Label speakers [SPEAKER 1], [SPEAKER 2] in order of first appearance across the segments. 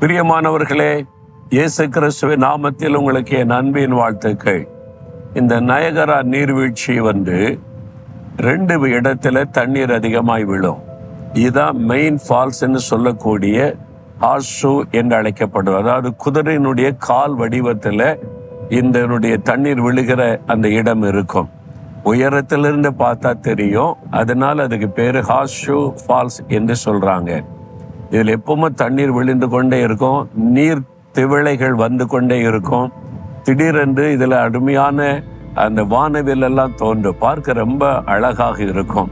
[SPEAKER 1] பிரியமானவர்களே இயேசு கிறிஸ்துவின் நாமத்தில் உங்களுக்கு என் அன்பின் வாழ்த்துக்கள். இந்த நயகரா நீர்வீழ்ச்சி வந்து ரெண்டு இடத்துல தண்ணீர் அதிகமாய் விழும். இதுதான் மெயின் ஃபால்ஸ்ன்னு சொல்லக்கூடிய ஆஷு என்று அழைக்கப்படும் அதாவது குதிரையினுடைய கால் வடிவத்தில் இந்தனுடைய தண்ணீர் விழுகிற அந்த இடம் இருக்கும். உயரத்திலிருந்து பார்த்தா தெரியும். அதனால அதுக்கு பேரு ஹாஷு ஃபால்ஸ் என்று சொல்றாங்க. இதில் எப்பவுமே தண்ணீர் விழுந்து கொண்டே இருக்கும். நீர் திவளைகள் வந்து கொண்டே இருக்கும். திடீரென்று இதில் அருமையான அந்த வானவில் எல்லாம் தோன்றும் பார்க்க ரொம்ப அழகாக இருக்கும்.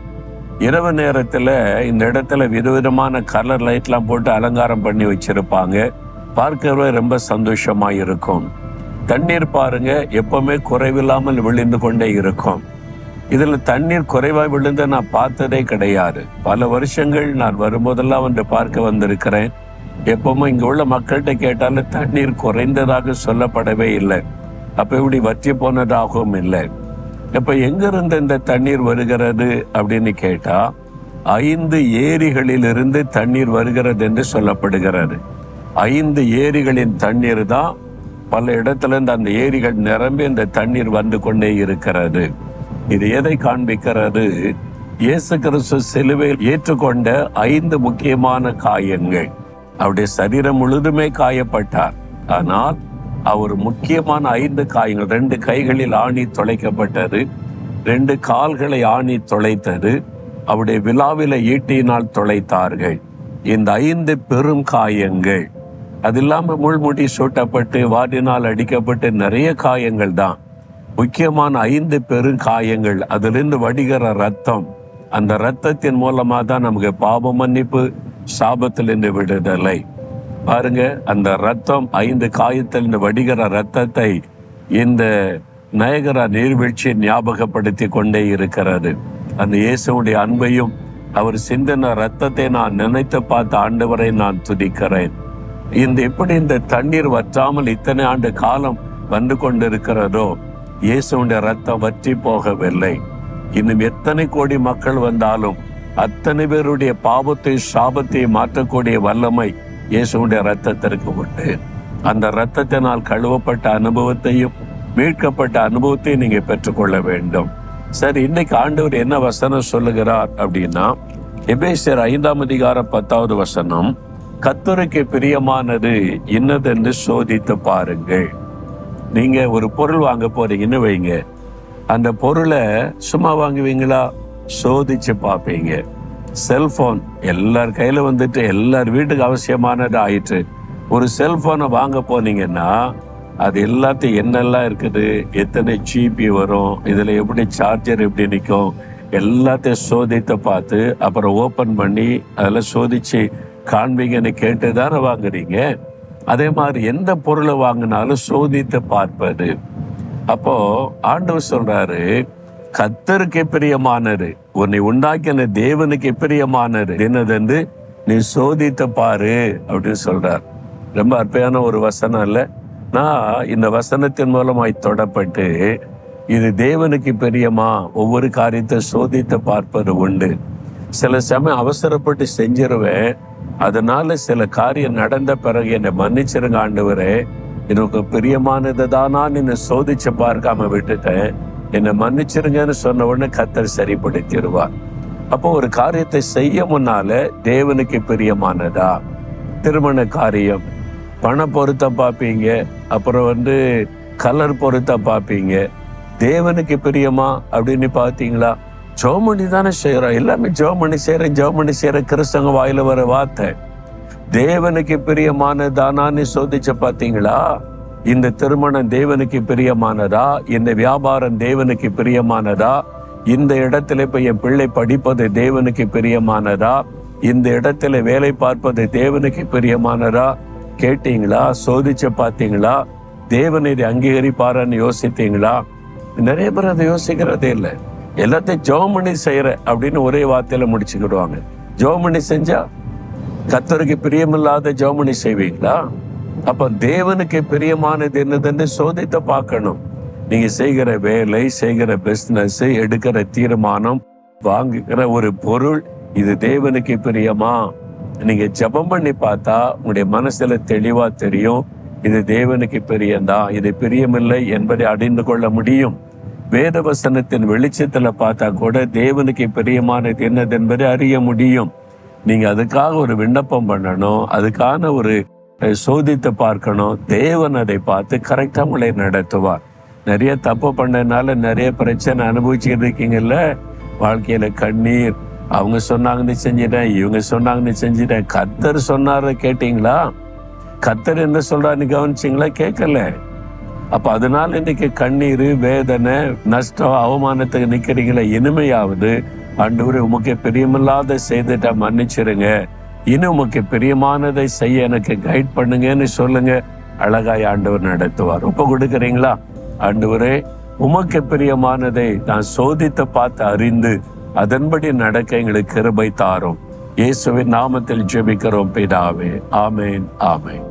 [SPEAKER 1] இரவு நேரத்தில் இந்த இடத்துல விதவிதமான கலர் லைட்லாம் போட்டு அலங்காரம் பண்ணி வச்சிருப்பாங்க. பார்க்கவே ரொம்ப சந்தோஷமாக இருக்கும். தண்ணீர் பாருங்க எப்பவுமே குறைவில்லாமல் விழுந்து கொண்டே இருக்கும். இதுல தண்ணீர் குறைவா விழுந்த நான் பார்த்ததே கிடையாது. பல வருஷங்கள் நான் வரும்போதெல்லாம் வந்து பார்க்க வந்திருக்கிறேன். எப்பவுமே இங்க உள்ள மக்கள்கிட்ட கேட்டாலும் தண்ணீர் குறைந்ததாக சொல்லப்படவே இல்லை. அப்ப இப்படி வற்றி போனதாகவும் இல்லை. இப்ப எங்கிருந்து இந்த தண்ணீர் வருகிறது அப்படின்னு கேட்டா ஐந்து ஏரிகளிலிருந்து தண்ணீர் வருகிறது என்று சொல்லப்படுகிறது. ஐந்து ஏரிகளின் தண்ணீர் தான் பல இடத்துல இருந்து அந்த ஏரிகள் நிரம்பி இந்த தண்ணீர் வந்து கொண்டே இருக்கிறது. இது எதை காண்பிக்கிறது? இயேசு கிறிஸ்து சிலுவையில் ஏற்றுக்கொண்ட ஐந்து முக்கியமான காயங்கள். அவருடைய சரீரம் முழுதுமே காயப்பட்டார். ஆனால் அவர் முக்கியமான ஐந்து காயங்கள் ரெண்டு கைகளில் ஆணி தொலைக்கப்பட்டது ரெண்டு கால்களை ஆணி தொலைத்தது அவருடைய விழாவில ஈட்டியினால் தொலைத்தார்கள். இந்த ஐந்து பெரும் காயங்கள். அது இல்லாமல் முள்முடி சூட்டப்பட்டு வாடினால் அடிக்கப்பட்டு நிறைய காயங்கள் தான். முக்கியமான ஐந்து பெரும் காயங்கள் அதிலிருந்து வடிகிற ரத்தம் அந்த ரத்தத்தின் மூலமா தான் நமக்கு பாப மன்னிப்பு சாபத்திலிருந்து விடுதலை. பாருங்க அந்த ரத்தம் ஐந்து காயத்திலிருந்து வடிகிற ரத்தத்தை இந்த நயகரா நீர்வீழ்ச்சி ஞாபகப்படுத்தி கொண்டே இருக்கிறது. அந்த இயேசுடைய அன்பையும் அவர் சிந்தின ரத்தத்தை நான் நினைத்து பார்த்த ஆண்டவரை நான் துதிக்கிறேன். இந்த எப்படி இந்த தண்ணீர் வற்றாமல் இத்தனை ஆண்டு காலம் வந்து கொண்டிருக்கிறதோ இயேசுடைய ரத்தம் வற்றி போகவில்லை. இன்னும் எத்தனை கோடி மக்கள் வந்தாலும் அத்தனை பேருடைய பாவத்தை சாபத்தை மாற்றக்கூடிய வல்லமை இயேசுடைய ரத்தத்திற்கு உண்டு. அந்த ரத்தத்தினால் கழுவப்பட்ட அனுபவத்தையும் மீட்கப்பட்ட அனுபவத்தையும் நீங்க பெற்றுக்கொள்ள வேண்டும். சரி இன்னைக்கு ஆண்டவர் என்ன வசனம் சொல்லுகிறார் அப்படின்னா எபேசியர் ஐந்தாம் அதிகாரம் பத்தாவது வசனம் கத்துரைக்கு பிரியமானது இன்னதென்று சோதித்து பாருங்கள். நீங்கள் ஒரு பொருள் வாங்க போறீங்கன்னு வைங்க. அந்த பொருளை சும்மா வாங்குவீங்களா? சோதிச்சு பார்ப்பீங்க. செல்போன் எல்லார் கையில் வந்துட்டு எல்லார் வீட்டுக்கு அவசியமானது ஆயிட்டு ஒரு செல்போனை வாங்க போனீங்கன்னா அது எல்லாத்தையும் என்னெல்லாம் இருக்குது? எத்தனை ஜிபி வரும்? இதில் எப்படி சார்ஜர் எப்படி நிற்கும்? எல்லாத்தையும் சோதித்து பார்த்து அப்புறம் ஓப்பன் பண்ணி அதில் சோதித்து காண்பீங்கன்னு கேட்டு தானே வாங்குறீங்க? அதே மாதிரி எந்த பொருளை வாங்கினாலும் சோதித்து பார்ப்பது. அப்போ ஆண்டவர் சொல்றாரு கத்தருக்கு பிரியமானது உன்னை உண்டாக்கின தேவனுக்கு பிரியமானது என்னது நீ சோதித்த பாரு அப்படின்னு சொல்றார். ரொம்ப அற்பையான ஒரு வசனம் இல்ல நான் இந்த வசனத்தின் மூலமாய் தொடப்பட்டு இது தேவனுக்கு பிரியமா? ஒவ்வொரு காரியத்தை சோதித்து பார்ப்பது உண்டு. சில சமயம் அவசரப்பட்டு செஞ்சிருவேன் அதனால சில காரியம் நடந்த பிறகு என்னை மன்னிச்சிருங்க ஆண்டவரே. எனக்கு பிரியமானது தானான்னு என்னை சோதிச்சு பார்க்காம விட்டுட்டேன். என்னை மன்னிச்சிருங்கன்னு சொன்ன உடனே கத்தர் சரிப்படுத்திடுவார். அப்போ ஒரு காரியத்தை செய்ய முன்னால தேவனுக்கு பிரியமானதா? திருமண காரியம். பண பொருத்தம் பார்ப்பீங்க. அப்புறம் வந்து கலர் பொருத்தம் பார்ப்பீங்க. தேவனுக்கு பிரியமா அப்படின்னு பார்த்தீங்களா? ஜோமணி தானே செய்யறோம் எல்லாமே ஜோமணி செய்யறேன் ஜெர்மனி செய்யற கிறிஸ்தவங்க வாயில வர வார்த்தை. தேவனுக்கு பிரியமானதானான்னு சோதிச்சு பார்த்தீங்களா? இந்த திருமணம் தேவனுக்கு பிரியமானதா? இந்த வியாபாரம் தேவனுக்கு பிரியமானதா? இந்த இடத்துல இப்ப என் பிள்ளை படிப்பது தேவனுக்கு பிரியமானதா? இந்த இடத்துல வேலை பார்ப்பது தேவனுக்கு பிரியமானதா? கேட்டீங்களா? சோதிச்சு பார்த்தீங்களா? தேவன் இதை அங்கீகரிப்பாரன்னு யோசித்தீங்களா? நிறைய பேர் அதை யோசிக்கிறதே இல்லை. எல்லாத்தையும் ஜோமணி செய்யற அப்படின்னு ஒரே வார்த்தையில முடிச்சுக்கிடுவாங்க. ஜோமணி செஞ்சா கத்தருக்கு பிரியமில்லாத ஜோமணி செய்வீங்களா? அப்ப தேவனுக்கு பிரியமானது என்னதுன்னு சோதித்து பார்க்கணும். நீங்க செய்கிற வேலை செய்கிற பிசினஸ் எடுக்கிற தீர்மானம் வாங்குகிற ஒரு பொருள் இது தேவனுக்கு பிரியமா? நீங்க ஜெபம் பண்ணி பார்த்தா உங்களுடைய மனசுல தெளிவா தெரியும். இது தேவனுக்கு பிரியம்தான் இது பிரியமில்லை என்பதை அறிந்து கொள்ள முடியும். வேதவசனத்தின் வெளிச்சத்தில் வெளிச்சத்துல பார்த்தா கூட தேவனுக்கு பிரியமானது என்னது என்பதை அறிய முடியும். நீங்க அதுக்காக ஒரு விண்ணப்பம் பண்ணணும் அதுக்கான ஒரு சோதித்து பார்க்கணும். தேவன் அதை பார்த்து கரெக்டா உங்களை நடத்துவார். நிறைய தப்பு பண்ணதுனால நிறைய பிரச்சனை அனுபவிச்சுக்கிட்டு இருக்கீங்கல்ல? வாழ்க்கையில கண்ணீர். அவங்க சொன்னாங்கன்னு செஞ்சிட்டேன் இவங்க சொன்னாங்கன்னு செஞ்சிட்டேன். கத்தர் சொன்னார கேட்டீங்களா? கத்தர் என்ன சொல்றாருன்னு கவனிச்சிங்களா? கேட்கல. அப்ப அதனால இன்னைக்கு கண்ணீர் வேதனை நஷ்டம் அவமானத்துக்கு நிற்கிறீங்களே இனிமையாவது ஆண்டவரே உமக்கு பிரியமில்லாத செய்துட்ட மன்னிச்சிருங்க. இன்னும் உமக்கு பிரியமானதை செய்ய எனக்கு கைட் பண்ணுங்கன்னு சொல்லுங்க. அழகாய் ஆண்டவர் நடத்துவார். ஒப்பு கொடுக்குறீங்களா? ஆண்டவரே உமக்கு பிரியமானதை நான் சோதித்து பார்த்து அறிந்து அதன்படி நடக்க எங்களுக்கு கிருபை தாரும். இயேசுவின் நாமத்தில் ஜெபிக்கிறோம் பிதாவே. ஆமேன் ஆமேன்.